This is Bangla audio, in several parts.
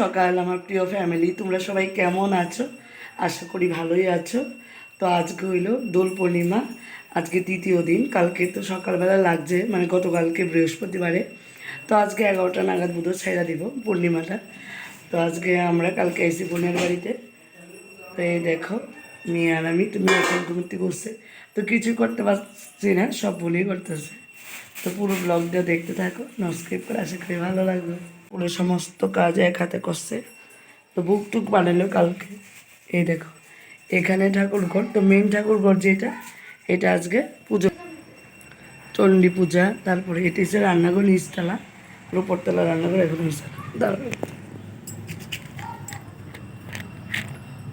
সকাল, আমার প্রিয় ফ্যামিলি তোমরা সবাই কেমন আছো? আশা করি ভালোই আছো। তো আজকে হইল দোল পূর্ণিমা। আজকে তৃতীয় দিন। কালকে তো সকালবেলা লাগছে মানে গতকালকে বৃহস্পতিবারে। তো আজকে এগারোটা নাগাদ বুধ ছেড়া দিব পূর্ণিমাটা। তো আজকে আমরা কালকে এসি বোনের বাড়িতে। তো এই দেখো, মেয়ে আর আমি। তুমি এখন ঘুমতে করছে তো কিছু করতে পারছি না, সব বলেই করতেছে। তো পুরো ব্লগটা দেখতে থাকো। নস্ক্রিপ করে আশা করি ভালো লাগবে। পুরো সমস্ত কাজ এক হাতে করছে। তো বুক টুক বানালো কালকে। এই দেখো, এখানে ঠাকুর ঘর, তো মেন ঠাকুর ঘর যেটা, এটা আজকে পুজো। চণ্ডী পূজা, তারপরে এটি হচ্ছে রান্নাঘর, নিচতলা, পুরো উপরতলা রান্নাঘর এখন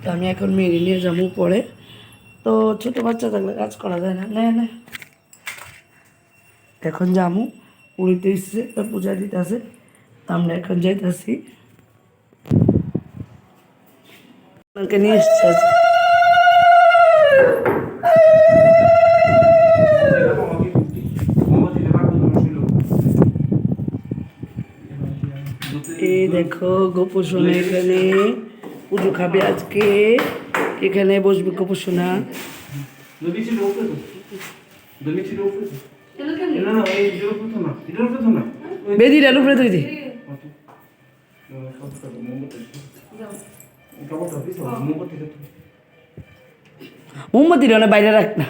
তো আমি এখন মেরে নিয়ে যাব পরে। তো ছোটো বাচ্চা থাকলে কাজ করা যায় না। না না। এখন যামু পুরীতে এসছে পূজা দিতে আছে। আমরা এখন যাইতেছি। আমাকে নিয়ে এসছে। এই দেখো গোপোষণা এখানে পুজো খাবে আজকে। এখানে বসবে গোপোষণা বেদির আলু ফ্রে দি মোমবাতি না বাইরে রাখ না।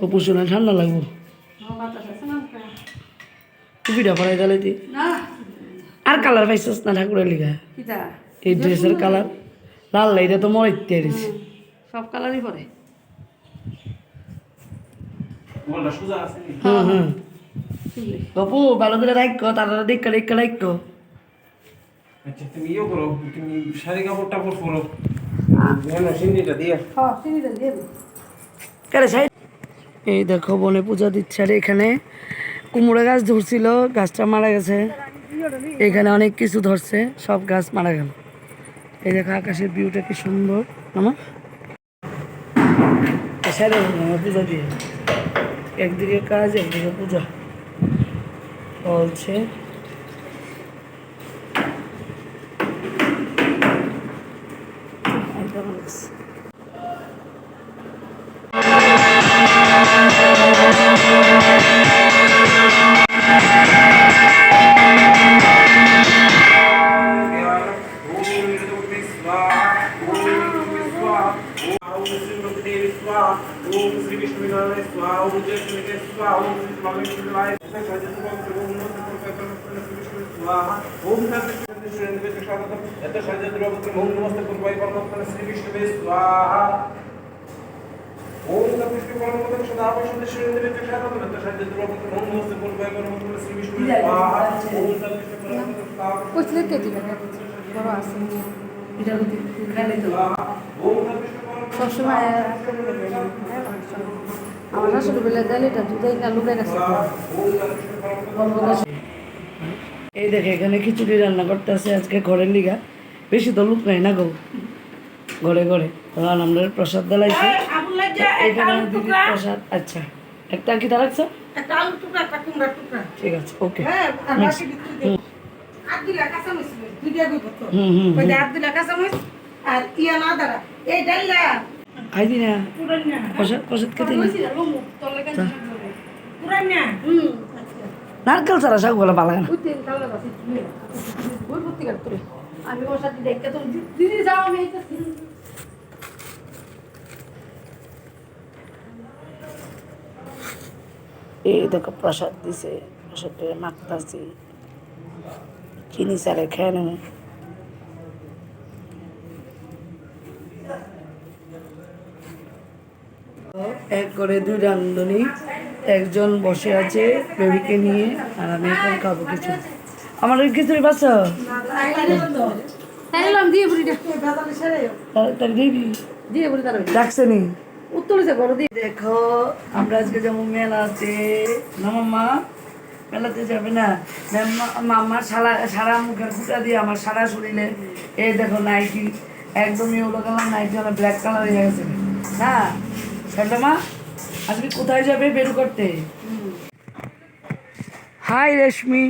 গোপোষণা ঠান্ডা লাগবো। টুপিটা পরাই তাহলে তুই আর কালার পাইছিস না ঠাকুরের লিখা এই ড্রেসের কালার। লাল এটা তো মরে ইত্যাদি সব কালারই পরে। হুম হুম। গপু ভালো করে রাখো তারা দেখো দেখো রাখো। আচ্ছা তুমি ইয়ে করো তুমি শাড়ি কাপড় টাপড় পরো। হ্যাঁ হ্যাঁ এই দেখো বনে পূজা দিচ্ছে আর এখানে কুমড়ো গাছ ধরছিল গাছটা মারা গেছে। এখানে অনেক কিছু ধরছে সব গাছ মারা গেল। এই দেখো আকাশের ভিউটা কি সুন্দর আমার পূজা দিয়ে। একদিকে কাজ একদিকে পূজা। চলছে একদম লাগছে। ওম কৃষ্ণ পরমপদম সদা বসন্ত শ্রীন্দ্র বিক্রমাদম নত সাজ্য দ্রবত ওম নমস্তে পূর্বায় পরমপদম শ্রী বিষ্ণু স্বাহা ওম কৃষ্ণ পরমপদম সদা কে দিবে বড় আছে এটা খালি তো ওম কৃষ্ণ পরমপদম সবসময় আমার শাশুড়ি বলে দিলে এটা দুধই না লুকাই রাখছে এই দেখে এখানে খিচুড়ি রান্না করতে আছে আজকে ঘরের লিগা। বেশি তো লোক নাই না গো। ঘরে ঘরে। তখন আমরা প্রসাদ দিলাইছি এখানে দিদি প্রসাদ আচ্ছা। একটা কি রাখছো কুমড়া টুকরা। ঠিক আছে ওকে। হ্যাঁ হুম। হুম কাঁচামরিচ আর ইয়া না দাঁড়া এই ডাইলা খাই দি না প্রসাদ প্রসাদ খেতে হুম নারকেল ছাড়া শাক বলা ভালো না। ওই তেল কালো বাসি ওই ভর্তি কাট করে আমি ওর সাথে দেখতে তো দিদি যাও আমি এই দেখো প্রসাদ দিছে। প্রসাদে মাখতাছি। চিনি চালে খেয়ে নেব এক করে দুই রান্ধনি একজন বসে আছে বেবিকে নিয়ে আর আমি এখন খাব কিছু। আমার ওই খিচুড়ি বাচ্চা? তাই এলাম দিয়ে বুড়িটা। ভেজালে সেরে তাড়াতাড়ি দিবি। দিয়ে বুড়ি তার ডাকছে নি? উত্তরে বড় দিয়ে। দেখো আমরা আজকে যেমন মেলা আছে না মাম্মা মেলাতে যাবে না। মাম্মার সারা সারা মুখের ফুটা দিয়ে আমার সারা শরীরে। এই দেখো নাইটি একদমই ওলো কালার নাইটি আমার ব্ল্যাক কালার হয়ে গেছে। সেটা মা আজকে কোথায় যাবে বের করতে? হাই রেশমি।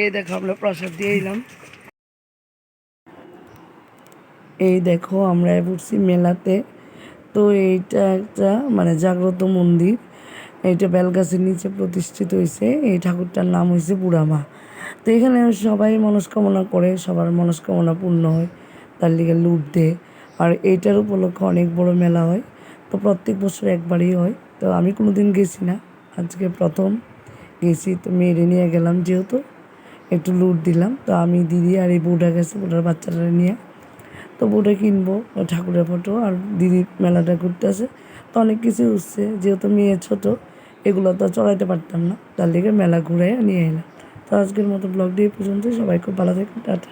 এই দেখো, আমরা প্রসাদ দিয়ে এলাম। এই দেখো, আমরা উঠছি মেলাতে। তো এইটা একটা মানে জাগ্রত মন্দির। এইটা বেলগাছের নিচে প্রতিষ্ঠিত হয়েছে এই ঠাকুরটার নাম হয়েছে বুড়ামা। তো এখানে সবাই মনস্কামনা করে, সবার মনস্কামনা পূর্ণ হয়, তার লিগে লুট দেয় আর এইটার উপলক্ষে অনেক বড় মেলা হয়, তো প্রত্যেক বছর একবারই হয়। তো আমি কোনো দিন গেছি না, আজকে প্রথম গেছি, তো মেয়েরে নিয়ে গেলাম যেহেতু, একটু লুট দিলাম। তো আমি দিদি আর এই বউটা গেছে, বউটার বাচ্চাটা নিয়ে। তো বউটা কিনবো, ঠাকুরের ফটো আর দিদি মেলাটা ঘুরতে আসে তো অনেক কিছু উঠছে, যেহেতু মেয়ে ছোট, এগুলো তো চড়াইতে পারতাম না, তার লিগে মেলা ঘুরে নিয়ে এলাম। তো আজকের মতো ব্লগটি এই পর্যন্ত সবাই খুব ভালো থাকেন টাটা।